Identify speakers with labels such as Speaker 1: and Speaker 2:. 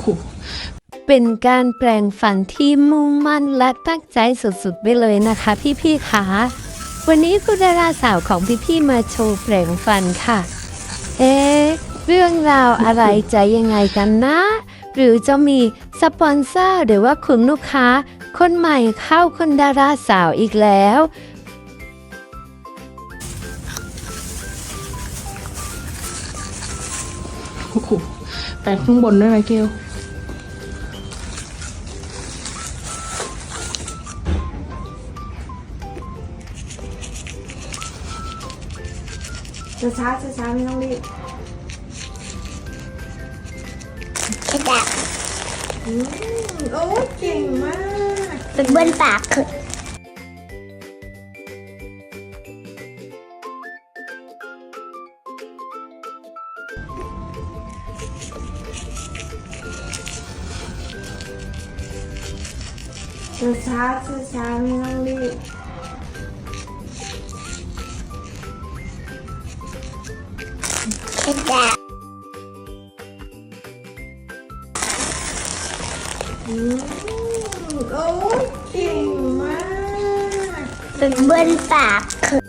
Speaker 1: โห
Speaker 2: เป็นการแปลงฟันที่มุ่งมั่นและตั้งใจสุดๆไปเลยนะคะ พี่ๆคะวันนี้คุณดาราสาวของพี่ๆมาโชว์แปลงฟันค่ะ เอ๊ะเรื่องราวอะไรจะยังไงกันนะ หรือจะมีสปอนเซอร์หรือว่าคุณลูกค้า คนใหม่เข้าคุณดาราสาวอีกแล้ว
Speaker 1: โอ้โห แปะข้างบนด้วยไหมเกล
Speaker 3: ช้าช้าช้าช้าๆไม่ต้องรีบ
Speaker 4: กระดาษ
Speaker 3: อืมโอ้ยเก่งมาก
Speaker 4: เป็นบนปากคือ
Speaker 3: ช้าช้าช้าช้าๆไม่ต้องรีบ
Speaker 4: กระดาษ
Speaker 3: อืมโอ้ยเก่งมาก
Speaker 4: เป็นบนปาก